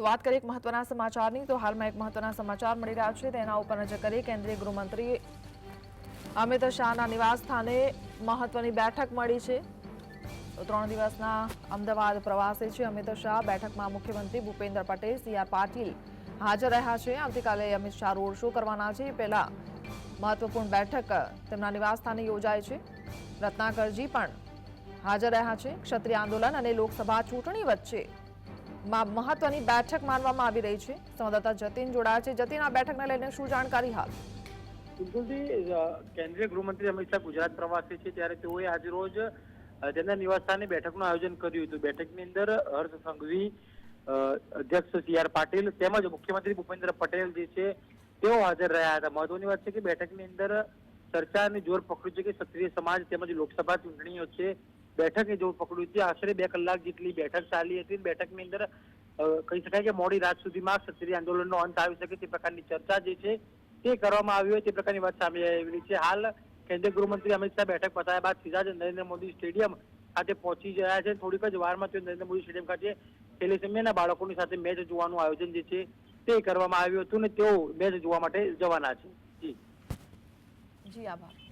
તો વાત કરીએ એક મહત્વના સમાચારની, તો હાલમાં એક મહત્વના સમાચાર મળી રહ્યા છે. તેના ઉપર નજર કરીએ, કેન્દ્રીય ગૃહમંત્રી અમિત શાહના નિવાસ સ્થાને મહત્વની બેઠક મળી છે. તો ત્રણ દિવસના અમદાવાદ પ્રવાસે છે અમિત શાહ. બેઠકમાં મુખ્યમંત્રી ભૂપેન્દ્ર પટેલ, સી આર પાટીલ હાજર રહ્યા છે. આવતીકાલે અમિત શાહ રોડ શો કરવાના છે. પહેલા મહત્વપૂર્ણ બેઠક તેમના નિવાસ સ્થાને યોજાય છે. રત્નાકરજી પણ હાજર રહ્યા છે. ક્ષત્રિય આંદોલન અને લોકસભા ચૂંટણી વચ્ચે મહત્વની બેઠક માનવામાં આવી રહી છે. સંવાદદાતા જતીન જોડાયા છે. જતીન આ બેઠકને લઈને શું જાણકારી હાલ? બિલકુલજી કેન્દ્રીય ગૃહમંત્રી અમિત શાહ ગુજરાત પ્રવાસે છે. ત્યારે તેઓએ આજે રોજ અ, તેમના નિવાસસ્થાને બેઠકનું આયોજન કર્યું હતું. બેઠકની અંદર હર્ષ સંઘવી અધ્યક્ષ સી આર પાટીલ તેમજ મુખ્યમંત્રી ભૂપેન્દ્ર પટેલ જે છે તેઓ હાજર રહ્યા હતા. મહત્વની વાત છે કે બેઠકની અંદર ચર્ચાને જોર પકડ્યું છે કે ક્ષત્રિય સમાજ તેમજ લોકસભા ચૂંટણીઓ છે. બેઠકે જોર પકડ્યું છે. આશરે બે કલાક જેટલી બેઠક ચાલી હતી બેઠકની અંદર કહી શકાય કે મોડી રાત સુધીમાં ક્ષત્રિય આંદોલનનો અંત આવી શકે તે પ્રકારની ચર્ચા જે છે તે કરવામાં આવી હોય તે પ્રકારની વાત સામે આવેલી છે. હાલ કેન્દ્રીય ગૃહમંત્રી અમિત શાહ બેઠક પતાવ્યા બાદ સીધા જ નરેન્દ્ર મોદી સ્ટેડિયમ ખાતે પહોંચી ગયા છે. થોડીક જ વારમાં તેઓ નરેન્દ્ર મોદી સ્ટેડિયમ ખાતે થેલેસેમિયાના બાળકોની સાથે મેચ જોવાનું આયોજન જે છે તે કરવામાં આવ્યું હતું ને તેઓ મેચ જોવા માટે જવાના છે. જી. જી, આભાર.